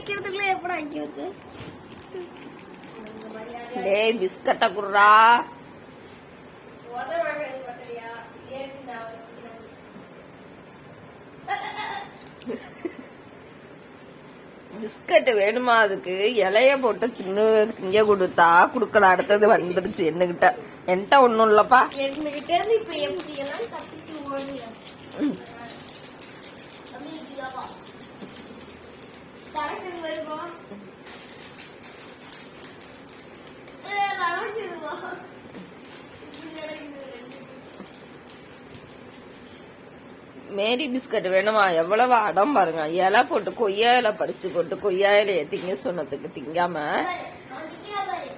வைக்கிறதுக்குள்ள எப்படி வைக்கிறது டேய் பிஸ்கட்டை குடுறா. பிஸ்கட் வேணுமா அதுக்கு? இலைய போட்டு தின்னு திங்க கொடுத்தா குடுக்கல. அடுத்தது வந்துருச்சு என்னகிட்ட. என்கிட்ட ஒண்ணும் இல்லப்பா. மேரி பிஸ்கட் வேணுமா எவ்வளவு அடம் பாருங்க இலை போட்டு கொய்யா இலை பறிச்சு போட்டு கொய்யா இலைய திங்க சொன்னதுக்கு திங்காம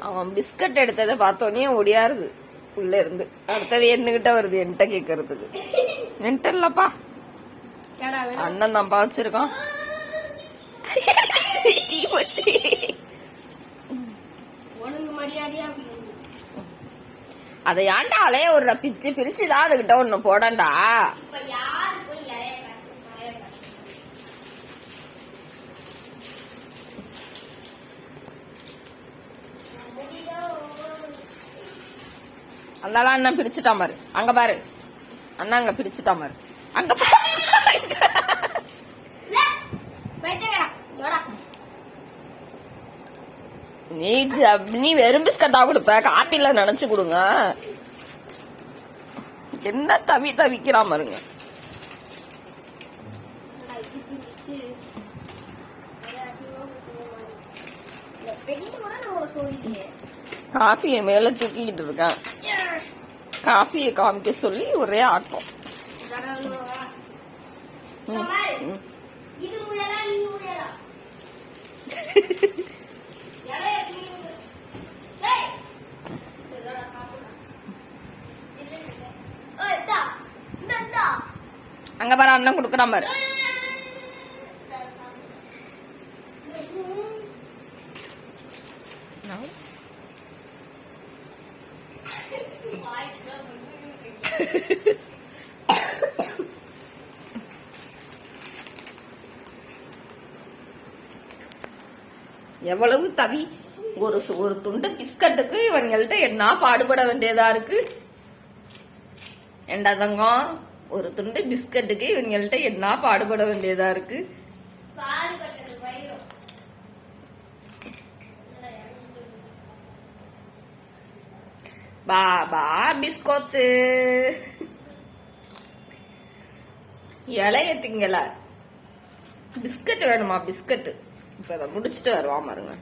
அவன் பிஸ்கட் எடுத்ததை பார்த்தோன்னே ஒடியாருது உள்ள இருந்து அடுத்தது என்னகிட்ட வருது என்கிட்ட கேக்குறதுக்கு என்கிட்ட இல்லப்பா. அண்ணன் தான்ப்பா வச்சிருக்கான் சீ போச்சு. உனக்கு மரியாதையா அப்படி அதை ஏன்டா அலைய ஒரு பிச்சு பிரிச்சுதான் அதுகிட்ட ஒண்ணு போடண்டா அதனால அண்ணன் பிரிச்சுட்டான் பாரு. அங்க பாரு. அண்ணா அங்க பிரிச்சுட்டான் பாரு. அங்க. நீ நீ வெறும் பிஸ்கட்டா கொடுப்ப? காப்பில நினைச்சு கொடுங்க. என்ன தவி தவிக்கிறான் பாருங்க. நம்மள சோதிக்குது. காஃபியை மேல தூக்கிக்கிட்டு இருக்கேன். காஃபியை காமிக்க சொல்லி ஒரே ஆட்டம். இதாடா சொல்லுவா. ம், இங்க பாரு. எவ்வளவு தவி? ஒரு ஒரு துண்டு பிஸ்கட்டுக்கு இவங்கள்ட்ட என்ன பாடுபட வேண்டியதா இருக்கு? ஏண்டா தங்கம் ஒரு துண்டு பிஸ்கட்டுக்கு இவங்கள்ட்ட என்ன பாடுபட வேண்டியதா இருக்கு? பாபா பிஸ்கோத்து. இலைய திங்கல. பிஸ்கட் வேணுமா பிஸ்கட் இப்ப அதை முடிச்சிட்டு வருவான் பாருங்க.